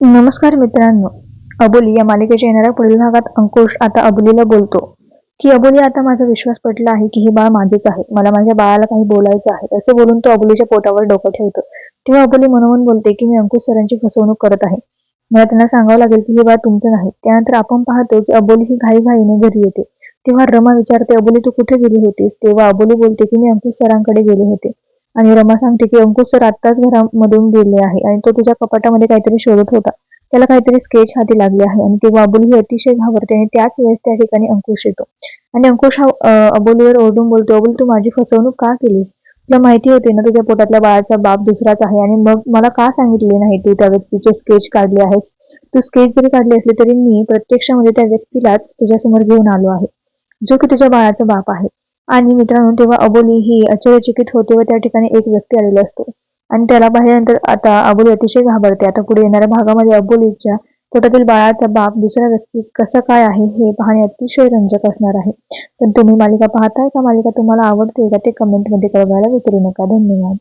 नमस्कार मित्रांनो. अबोली या मालिकेच्या येणाऱ्या पुढील भागात अंकुश आता अबोलीला बोलतो. की अबोली आता माझा विश्वास पटला आहे की हे बाळ माझेच आहे. मला माझ्या बाळाला काही बोलायचं आहे असे बोलून तो अबोलीच्या पोटावर डोकं ठेवतो. तेव्हा अबोली मनोमन बोलते की मी अंकुश सरांची फसवणूक करत आहे. मला त्यांना सांगावं लागेल की हे बाळ तुमचं नाही. त्यानंतर आपण पाहतो की अबोली ही घाईघाईने घरी येते. तेव्हा रमा विचारते अबोली तू कुठे गेली होतीस? तेव्हा अबोली बोलते की मी अंकुश सरांकडे गेले होते. आणि रमा सांगते की अंकुश सर आत्ताच घरामधून गेले आहे आणि तो तुझ्या कपाटामध्ये काहीतरी शोधत होता. त्याला काहीतरी स्केच हाती लागले आहे आणि ते बाबुली ही अतिशय घाबरते आणि त्याच वेळेस त्या ठिकाणी अंकुश येतो. आणि अंकुश हा अबोलीवर ओरडून बोलतो अबोल तू माझी फसवणूक का केलीस? तुला माहिती होते ना तुझ्या पोटातल्या बाळाचा बाप दुसराच आहे आणि मग मला का सांगितले नाही तू त्या व्यक्तीचे स्केच काढले आहेस? तू स्केच जरी काढले असले तरी मी प्रत्यक्षामध्ये त्या व्यक्तीलाच तुझ्यासमोर घेऊन आलो आहे. जो की तुझ्या बाळाचा बाप आहे. आणि मित्रांनो तेव्हा अबोली ही आश्चर्यचकित होते व त्या ठिकाणी एक व्यक्ती आलेला असतो. आणि त्याला पाहिल्यानंतर आता अबोली अतिशय घाबरते. आता पुढे येणाऱ्या भागामध्ये अबोलीच्या पोटातील बाळाचा बाप दुसरा व्यक्ती कसा काय आहे हे पाहणे अतिशय रंजक असणार आहे. पण तुम्ही मालिका पाहताय का? मालिका तुम्हाला आवडते का? ते कमेंटमध्ये कळवायला विसरू नका. धन्यवाद.